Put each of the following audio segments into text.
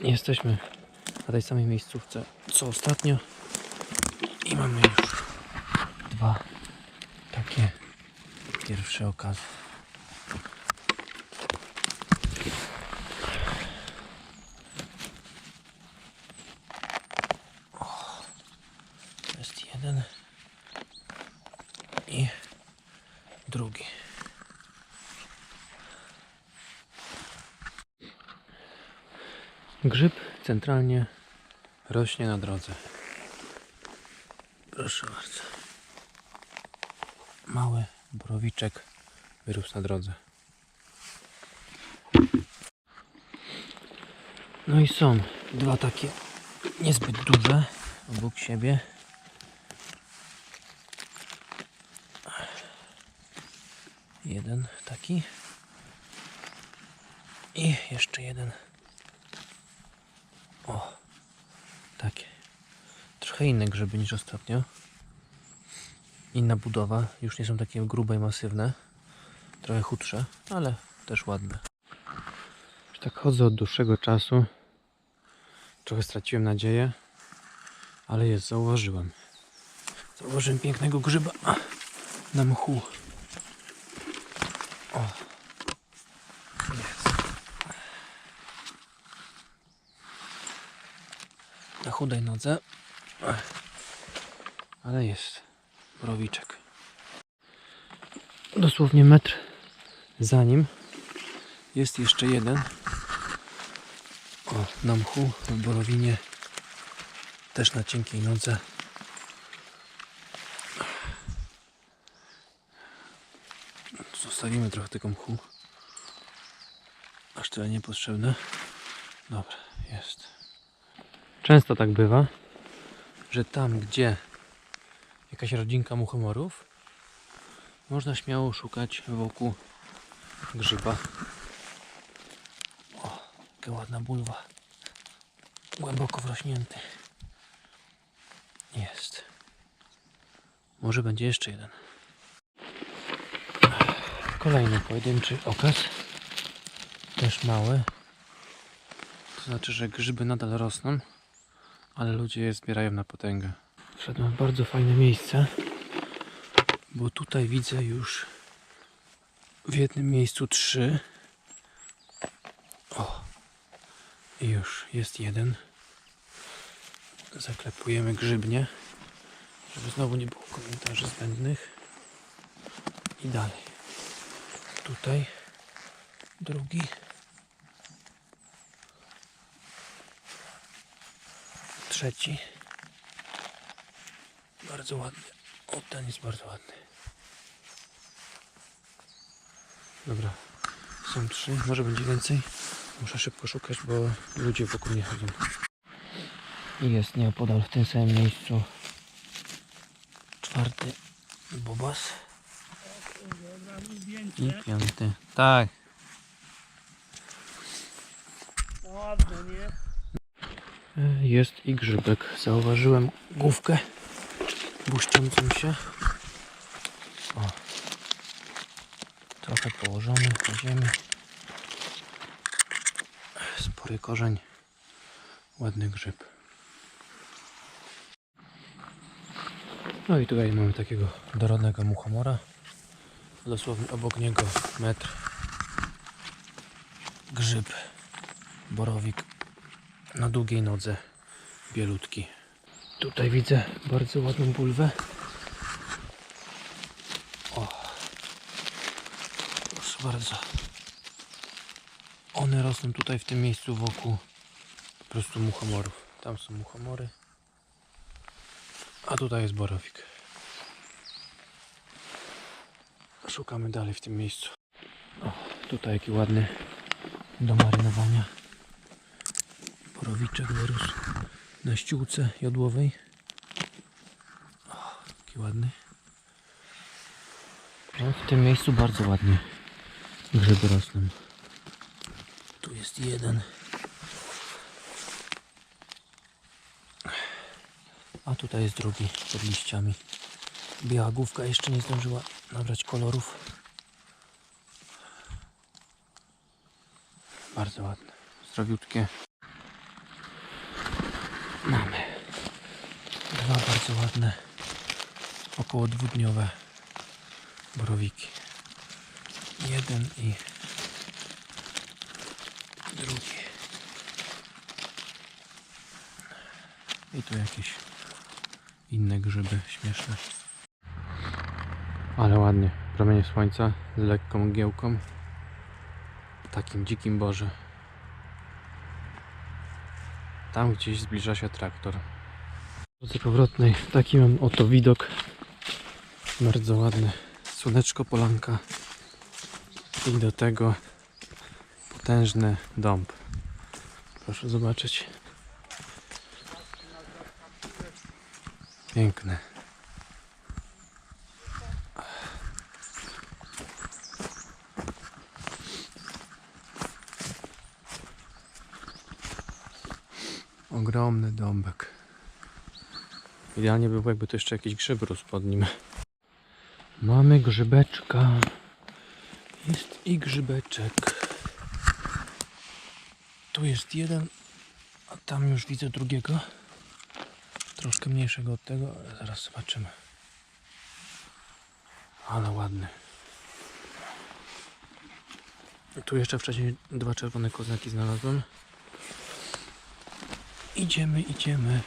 Jesteśmy na tej samej miejscówce co ostatnio i mamy już dwa takie pierwsze okazy. Jeden i drugi. Grzyb centralnie rośnie na drodze. Proszę bardzo. Mały borowiczek wyrósł na drodze. No i są dwa takie niezbyt duże obok siebie. Jeden taki. I jeszcze jeden o, takie. Trochę inne grzyby niż ostatnio. Inna budowa. Już nie są takie grube i masywne. Trochę chudsze, ale też ładne. Już tak chodzę od dłuższego czasu. Trochę straciłem nadzieję, ale jest, zauważyłem. Zauważyłem pięknego grzyba na mchu. O. Jest. na chudej nodze. Ale jest borowiczek. Dosłownie metr za nim jest jeszcze jeden. O, na mchu w borowinie też na cienkiej nodze. Zostawimy trochę tego mchu. Aż tyle niepotrzebne. Dobra, jest. Często tak bywa, że tam, gdzie jakaś rodzinka muchomorów, można śmiało szukać wokół grzyba. O, jaka ładna bulwa. Głęboko wrośnięty. Jest. Może będzie jeszcze jeden. Kolejny pojedynczy okaz. Też mały. To znaczy, że grzyby nadal rosną ale ludzie je zbierają na potęgę. Wszedłem w bardzo fajne miejsce, bo tutaj widzę już w jednym miejscu trzy. O, i już jest jeden. Zaklepujemy grzybnie, żeby znowu nie było komentarzy zbędnych. I dalej. Tutaj drugi. Trzeci. Bardzo ładny. O, ten jest bardzo ładny. Dobra, są trzy, może będzie więcej. Muszę szybko szukać, bo ludzie wokół mnie chodzą. I jest nieopodal w tym samym miejscu czwarty bobas i piąty. Tak. Ładne, nie? Jest i grzybek. Zauważyłem główkę błyszczącą się. O. Trochę położony na ziemi. Spory korzeń. Ładny grzyb. No i tutaj mamy takiego dorodnego muchomora. Dosłownie obok niego metr. Grzyb. Borowik na długiej nodze bielutki. Tutaj widzę bardzo ładną bulwę. O. Proszę bardzo. One rosną tutaj w tym miejscu wokół po prostu muchomorów. Tam są muchomory. A tutaj jest borowik. Szukamy dalej w tym miejscu. O, tutaj jaki ładny do marynowania. Borowiczek wyrósł na ściółce jodłowej. O, taki ładny. No, w tym miejscu bardzo ładnie grzyby rosną. Tu jest jeden. A tutaj jest drugi pod liściami. Biała główka jeszcze nie zdążyła nabrać kolorów. Bardzo ładne. Zdrowiutkie. Dwa bardzo ładne, około dwudniowe borowiki. Jeden i drugi. I tu jakieś inne grzyby śmieszne. Ale ładnie. Promienie słońca z lekką mgiełką. Takim dzikim borze. Tam gdzieś zbliża się traktor. Drodze powrotnej taki mam oto widok. Bardzo ładny. Słoneczko, polanka. I do tego potężny dąb. Proszę zobaczyć. Piękny. Ogromny dąbek. Idealnie by było, jakby to jeszcze jakiś grzyb rósł pod nim. Mamy grzybeczka. Jest i grzybeczek. Tu jest jeden, a tam już widzę drugiego. Troszkę mniejszego od tego, ale zaraz zobaczymy. Ale ładny. Tu jeszcze wcześniej dwa czerwone koznaki znalazłem. Idziemy, idziemy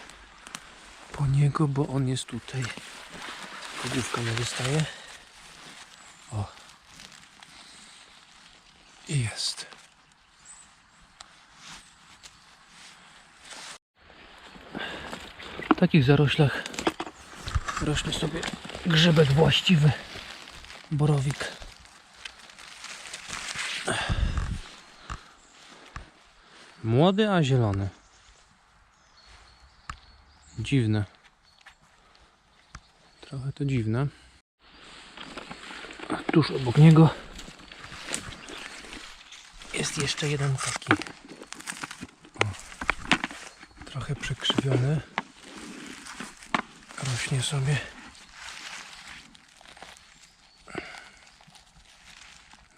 po niego, bo on jest tutaj. Podówka nie wystaje. O. I jest. W takich zaroślach rośnie sobie grzybek właściwy. Borowik. Młody, a zielony. Dziwne. Trochę to dziwne. A tuż obok niego jest jeszcze jeden taki. O, trochę przekrzywiony. Rośnie sobie.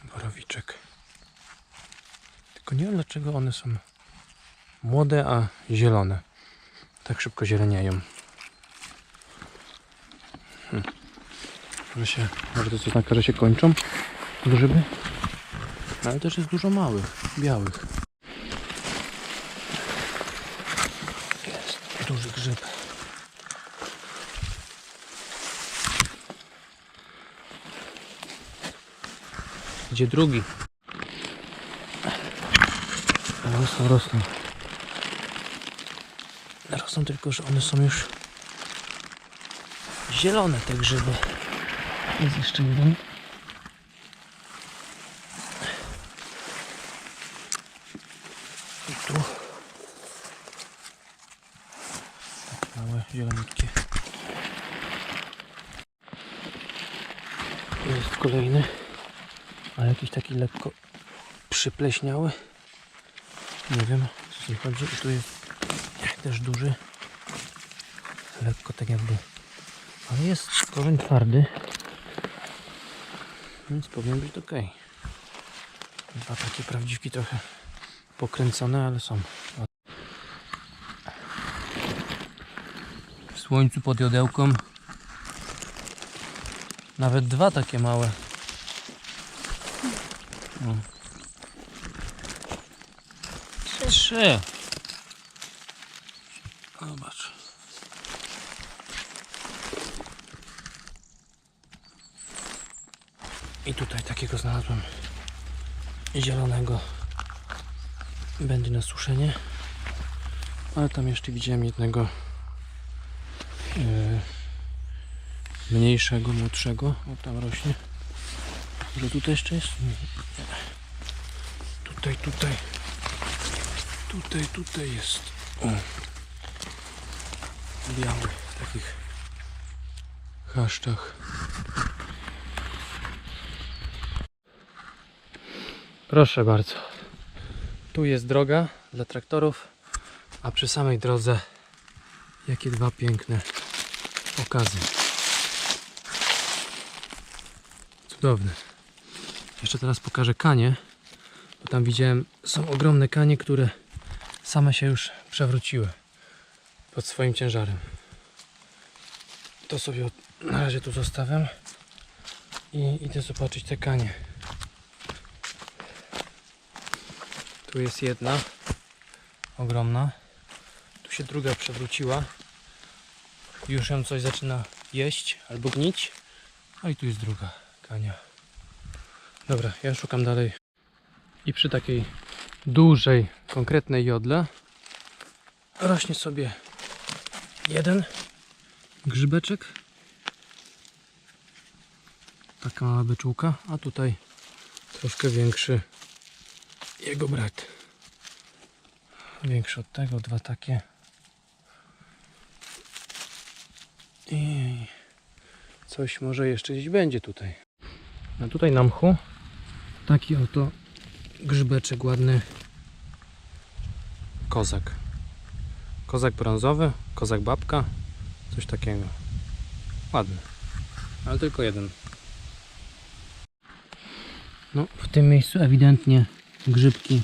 Borowiczek. Tylko nie wiem dlaczego one są młode, a zielone. Tak szybko zieleniają. Hmm. Może się, może to znaczy, że się kończą grzyby? No, Ale też jest dużo małych, białych. Jest duży grzyb. Gdzie drugi? Rosną, rosną. Rosną tylko, że one są już zielone te grzyby. Jest jeszcze jeden. I tu. Tak, małe, zielonutkie. Tu jest kolejny. A jakiś taki lekko przypleśniały. Nie wiem, co z nim chodzi. I tu jest też duży. Lekko tak jakby. Ale jest korzeń twardy. Więc powinien być ok. Dwa takie prawdziwki trochę pokręcone, ale są. W słońcu pod jodełką. Nawet dwa takie małe. O. Trzy. Zobacz. I tutaj takiego znalazłem zielonego. Będzie na suszenie. Ale tam jeszcze widziałem jednego yy, mniejszego, młodszego. O tam rośnie. Może tutaj jeszcze jest? Nie. Tutaj, tutaj. Tutaj, tutaj jest. O biały w takich chaszczach. Proszę bardzo. Tu jest droga dla traktorów, a przy samej drodze jakie dwa piękne okazy. Cudowne. Jeszcze teraz pokażę kanie, bo tam widziałem, są ogromne kanie, które same się już przewróciły pod swoim ciężarem. To sobie na razie tu zostawiam. I idę zobaczyć te kanie. Tu jest jedna. Ogromna. Tu się druga przewróciła. Już ją coś zaczyna jeść albo gnić. A i tu jest druga kania. Dobra, ja szukam dalej. I przy takiej dużej, konkretnej jodle rośnie sobie jeden grzybeczek. Taka mała beczułka, a tutaj troszkę większy jego brat. Większy od tego, dwa takie. I coś może jeszcze gdzieś będzie tutaj. A tutaj na mchu taki oto grzybeczek ładny. Kozak. Kozak brązowy, kozak babka, coś takiego. Ładny. Ale tylko jeden. No, w tym miejscu ewidentnie grzybki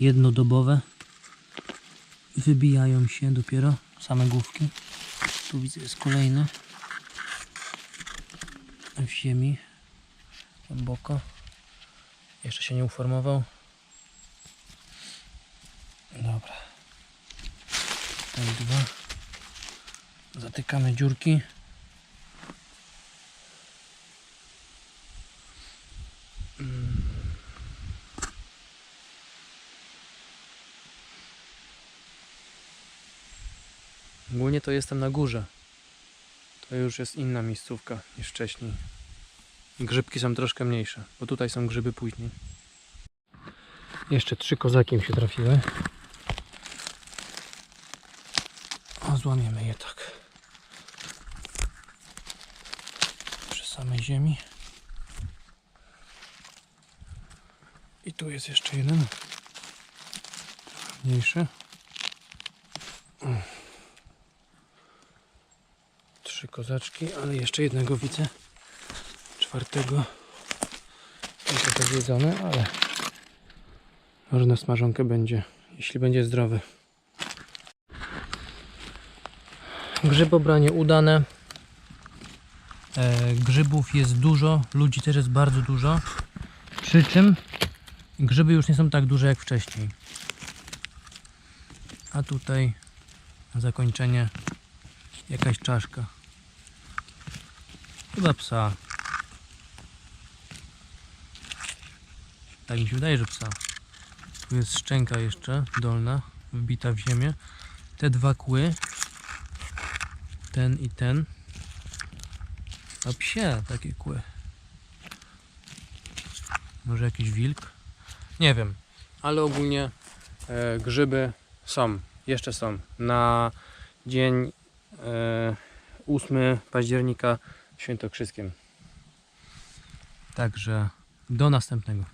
jednodobowe wybijają się dopiero same główki. Tu widzę jest kolejny w ziemi głęboko. Jeszcze się nie uformował. Dobra. Tutaj dwa. Zatykamy dziurki. Mm. Ogólnie to jestem na górze. To już jest inna miejscówka niż wcześniej. Grzybki są troszkę mniejsze, bo tutaj są grzyby później. Jeszcze trzy kozaki mi się trafiły. O, złamiemy je tak. Przy samej ziemi. I tu jest jeszcze jeden. Mniejszy. Trzy kozaczki, ale jeszcze jednego widzę. Czwartego. Ten trochę zjedzony, ale może na smażonkę będzie, jeśli będzie zdrowy. Grzybobranie udane. E, grzybów jest dużo, ludzi też jest bardzo dużo. Przy czym grzyby już nie są tak duże jak wcześniej. A tutaj na zakończenie jakaś czaszka. Chyba psa. Tak mi się wydaje, że psa. Tu jest szczęka jeszcze dolna, wbita w ziemię. Te dwa kły, ten i ten, a psie takie kły. Może jakiś wilk? Nie wiem, ale ogólnie e, grzyby są, jeszcze są. Na dzień e, 8 października świętokrzyskim. Także do następnego.